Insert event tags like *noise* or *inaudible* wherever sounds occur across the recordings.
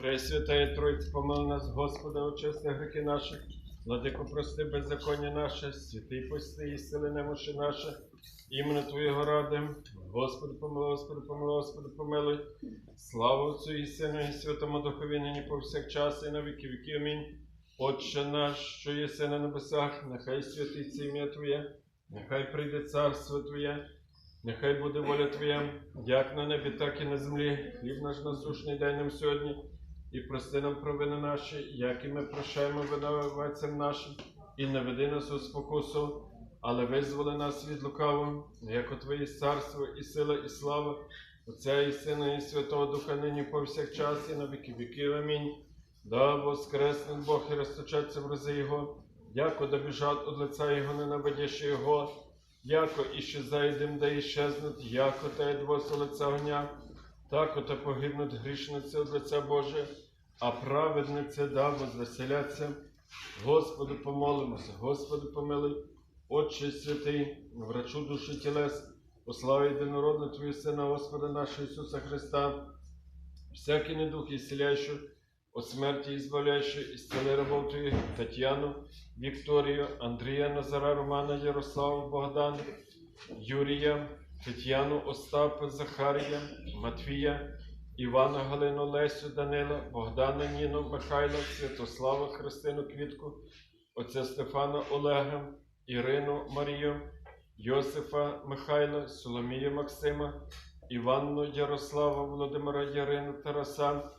Пресвятая Тройця, помил нас, Господа, очисти гріхи наші, владико, прости беззаконня наше, святий пости і сили немощі наше, іменно Твоєго радим. Господи, помилуй, Господи, помилуй, Господи, помилуй. Слава Отцю і Сину, і Святому Духові, нині повсякчас, і на віки віки. Амінь. Отче наш, що єси на небесах, нехай святиться ім'я Твоє, нехай прийде царство Твоє, нехай буде воля Твоя, як на небі, так і на землі. Хліб наш насушний дай нам сьогодні. І прости нам провини наші, як і ми прощаємо винуватцям нашим, і не веди нас у спокусу, але визволи нас від лукавого, як у Твоє царство, і сила, і слава, Отця і Сина, і Святого Духа, нині повсякчас, і на віки віків. Амінь. Да воскресне Бог і розточаться в рази Його, яко да біжать од лица Його, ненавидящи Його, яко іще зайдем, да іщезнуть, яко та едвоса лица огня, так ото погибнуть грішниці від лиця Боже, а праведниці да возвеселяться. Господу помолимося, Господи помилуй, Отче святий, врачу душі тілес, у славі єдинородна Твою Сина, Господа нашого Ісуса Христа, всякий недух ісціляючий, от смерті ізбавляючий, ісцели рабов Твоїх, Тетяну, Вікторію, Андрія, Назара, Романа, Ярославу, Богдана, Юрія, Тетяну, Остапа, Захарія, Матвія, Івана, Галину, Лесю, Данила, Богдана, Ніну, Михайла, Святослава, Христину, Квітку, отця Стефана, Олега, Ірину, Марію, Йосифа, Михайла, Соломію, Максима, Іванну, Ярослава, Володимира, Ярину, Тараса,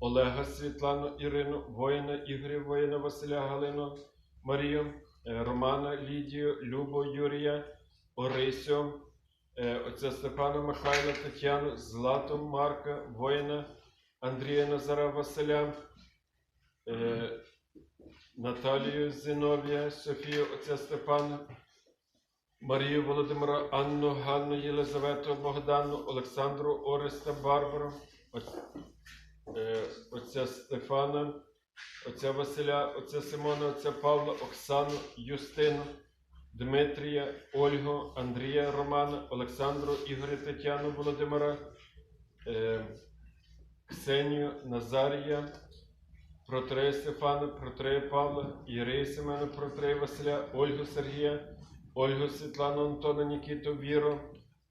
Олега, Світлану, Ірину, воїна, Ігоря, воїна, Василя, Галину, Марію, е, Романа, Лідію, Любу, Юрія, Орисю, отця Степана Михайла, Тетяну, Злату, Марка, воїна, Андрія Назара Василя, е, Наталію Зиновія, Софію, отця Степана, Марію Володимира, Анну, Ганну, Єлизавету, Богдану, Олександру, Ореста, Барбару, е, отця Стефана, отця Василя, отця Симона, отця Павла, Оксану, Юстину, Дмитрія, Ольгу, Андрія, Романа, Олександру, Ігоря, Тетяну, Володимира, е, Ксенію, Назарія, Протрея Стефана, Протрея Павла, Ірея Семена, Протрея Василя, Ольгу Сергія, Ольгу Світлану, Антона, Нікіту, Віру,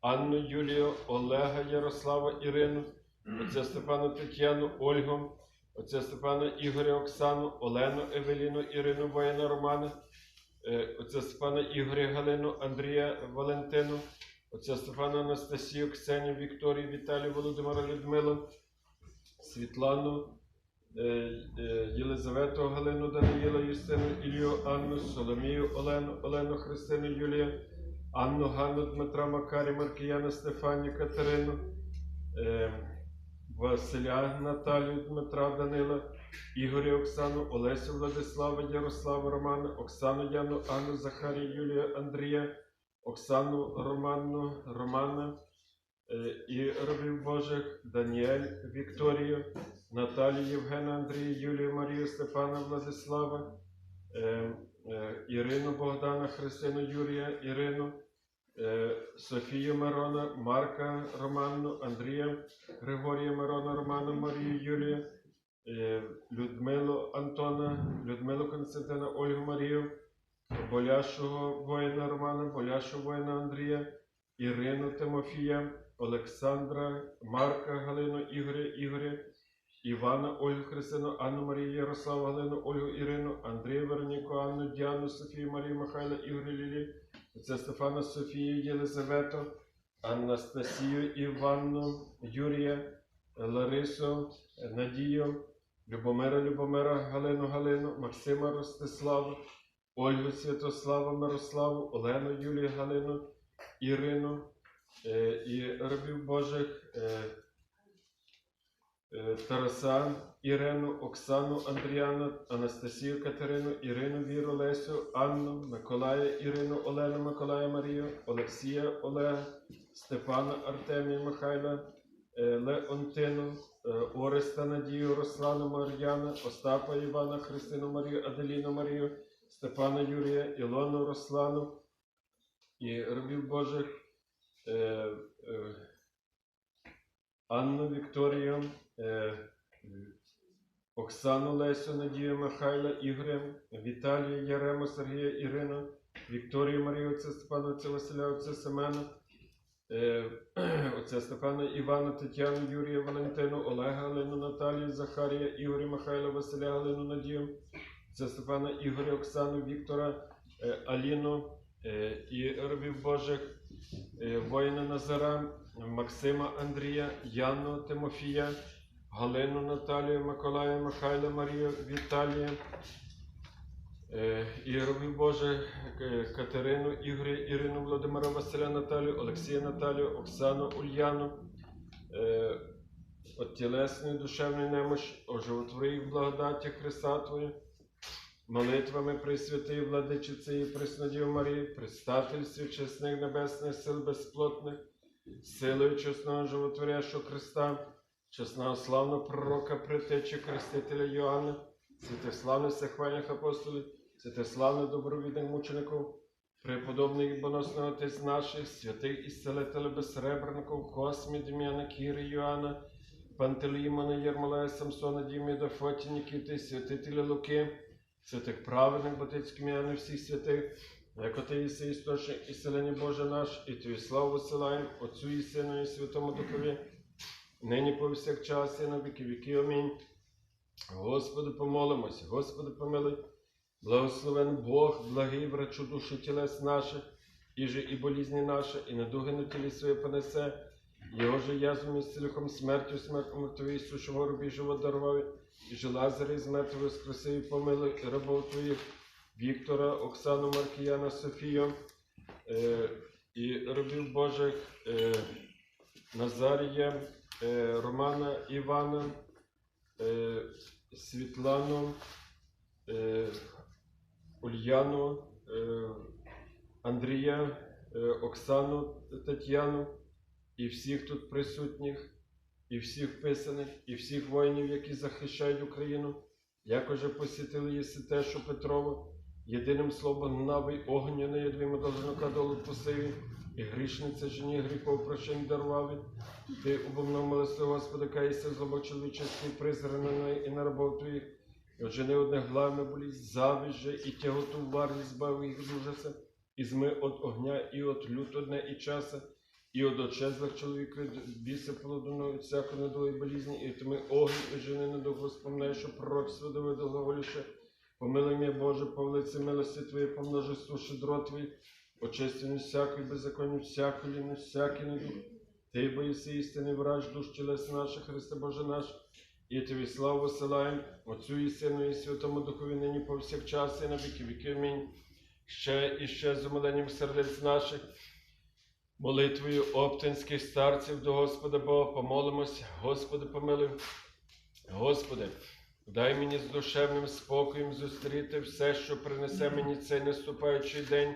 Анну, Юлію, Олега, Ярослава, Ірину, отця Степана Тетяну, Ольгу, отця Степана Ігоря, Оксану, Олену, Евеліну, Ірину, воїна Романа, отця Степана Ігоря, Галину, Андрія, Валентину, отця Стефана Анастасію, Ксенію, Вікторію, Віталію, Володимира, Людмилу, Світлану, е, е, Єлизавету, Галину, Даниїла, Юстину, Ілію, Анну, Соломію, Олену, Олену, Христину, Юлію, Анну, Ганну, Дмитра, Макарі, Маркіяна, Стефанію, Катерину, е, Василя, Наталію, Дмитра, Данила, Ігоря, Оксану, Олесю, Владислава, Ярослава, Романа, Оксану, Яну, Анну, Захарію, Юлію, Андрія, Оксану, Романну, Романа, е, і рабів Божих, Даніель, Вікторію, Наталію, Євгена, Андрія, Юлію, Марію, Степана, Владислава, е, е, Ірину, Богдана, Христину, Юрія, Ірину, Софію Мирона, Марка Романну, Андрія, Григорія Мирона, Романа, Марію, Юлію, е, Людмилу Антона, Людмилу Константина, Ольгу Марію, Боляшого воїна Романа, Боляшого воїна Андрія, Ірину Тимофія, Олександра, Марка Галину, Ігоря, Ігоря, Івана, Ольгу Христину, Анну Марію, Ярославу, Галину, Ольгу Ірину, Андрія Вероніку, Анну, Діану, Софію, Марію, Михайла, Ігоря Лілі, отця Стефана, Софію, Єлизавету, Анастасію, Іванну, Юрія, Ларису, Надію, Любомира, Любомира, Галину, Галину, Максима, Ростиславу, Ольгу, Святославу, Мирославу, Олену, Юлію, Галину, Ірину е, і рабів Божих е, е, Тараса, Ірину, Оксану, Андріана, Анастасію, Катерину, Ірину, Віру, Лесю, Анну, Миколая, Ірину, Олену, Миколая, Марію, Олексія, Олега, Степана, Артемія, Михайла, е, Леонтину, е, Ореста, Надію, Руслану, Мар'яна, Остапа, Івана, Христину, Марію, Аделіну, Марію, Степана, Юрія, Ілону, Руслану і рабів Божих, е, Анну Вікторію, Оксану Лесю, Надію Михайла, Ігоря, Віталія, Ярему, Сергія, Ірину, Вікторію Марію, отця Степана, отця Василя, отця Семена, е, *clears throat* отця Степана, Івана, Тетяну, Юрія, Валентину, Олега, Галину, Наталію, Захарія, Ігоря, Михайла, Василя, Галину, Надію, отця Степана, Ігоря, Оксану, Віктора, е, Аліну е, і робів Божих, воїна Назара, Максима Андрія, Яну Тимофія, Галину Наталію, Миколая, Михайла, Марію, Віталія, е, і робів Боже, е, Катерину, Ігоря, Ірину, Володимира, Василя, Наталію, Олексія Наталію, Оксану, Ульяну, е, от тілесної душевної немощі, оживотвори благодаті Христа Твої, молитвами Пресвятої Владичиці і Преснодів Марії, предстательстві чесних небесних сил безплотних, силою чесного животворящого Христа, чесного славного пророка, притечі Хрестителя Йоанна, святославних всехвальних апостолів, святославних добровідних мучеників, преподобний і отець наших, святих ісцелителя безсребреників, Космі, Дем'яна, Кіри, Йоанна, Пантелеймона, Єрмолая, Самсона, Діміда, Фоті, Нікіти, святителя Луки, святих праведних Батицьких м'яни всіх святих, як ти єси істочник ісцелення Боже наш, і Твою славу висилаємо Отцю і Сину і Святому Духові, нині повсякчас і на віки віки. Амінь. Господи, помолимося, Господи, помилуй. Благословен Бог, благий врачу душі тілес наших, і же і болізні наші, і недуги на тілі своє понесе. Його же язвом і цілихом смертю, смерть мертвої, сушого рубі живот дарував, і же Лазаря із мертвого скресив помилуй рабов твоїх, Віктора, Оксану, Маркіяна, Софію, е, і рабів Божих, е, Назарія, Романа, Івана, е, Світлану, е, Ульяну, е, Андрія, е, Оксану Тетяну і всіх тут присутніх, і всіх вписаних, і всіх воїнів, які захищають Україну, як уже посітили єси те, що Петрово, єдиним словом навий огняний ядвімо должно кадолу посиві, і грішниця жені гріхов прощень дарували. Ти убомнув молитву Господа, каїся злобо чоловіческий призраний і на рабов твоїх, і отжени одне главне болість, завість і тяготу варні збав їх з і зми от огня, і от лют одне і часа, і от очезлих чоловіка біса полудуно від всякої недої болізні, і тми огонь, і жени на дух воспоминай, що пророкство дави. Помилуй мене, Боже, по велиці милості Твої, помножи суші дрот Твій, очисти мені всякої беззаконні, всякої ліни, всякий недух. Ти боїси істини, враж душ тілес наших, Христе Боже наш, і Тобі славу висилаємо, Отцю і Сину, і Святому Духові нині повсякчас, і на віки віки. Амінь. Ще і ще з умиленням сердець наших, молитвою оптинських старців до Господа Бога помолимось, Господи, помилуй. Господи, дай мені з душевним спокоєм зустріти все, що принесе мені цей наступаючий день.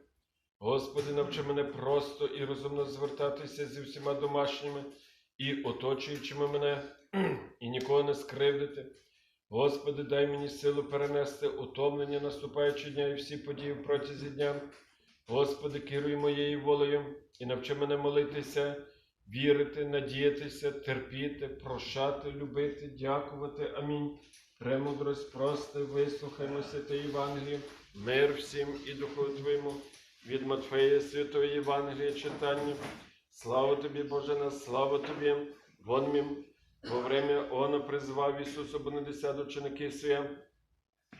Господи, навчи мене просто і розумно звертатися зі всіма домашніми і оточуючими мене, і нікого не скривдити. Господи, дай мені силу перенести утомлення наступаючого дня і всі події протязі дня. Господи, керуй моєю волею і навчи мене молитися, вірити, надіятися, терпіти, прощати, любити, дякувати. Амінь. Премудрость, прости, вислухаймо святе Євангеліє, мир всім і духу Твоєму. Від Матфея Святої Євангелія читання. Слава тобі, Боже, на слава тобі. Вон мім, во время Она призвав Ісуса Бонадесят учеників своє,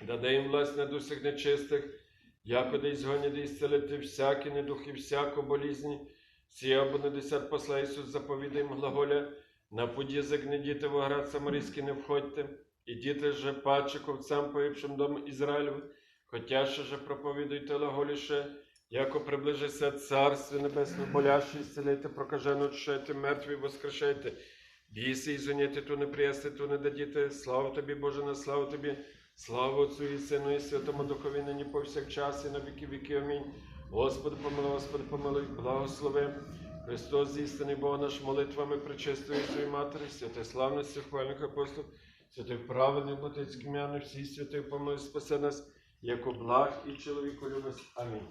даде їм власть над усіх нечистих, якоди й згоняти і зцелити всякі недухи, всяку болізні. Сія Бонадесят посла Ісус заповідає їм глаголя, на путь язик не діти в град Самарійський не входьте, і діти же паче ковцям погибшим дом Ізраїлю, хотя ще же проповідуйте глаголіше, Яко приближиться Царство Небесне, боляще, ісцелите, прокажено, очищайте, мертві, воскрешайте. Бійся і зоняти, ту не приясти, ту не дадіте. Слава тобі, Боже, на славу тобі. Слава Отцю і Сину, і Святому Духові, нині повсякчас, і на віки віки. Амінь. Господи, помилуй, Господи, помилуй, благослови. Христос, істинний Бог наш, молитвами причистої своєї Матері, святе славності, хвальних апостолів, святих праведних, Отець Кім'яни, всі святих помилуй, спаси нас, як благ і чоловіку Амінь.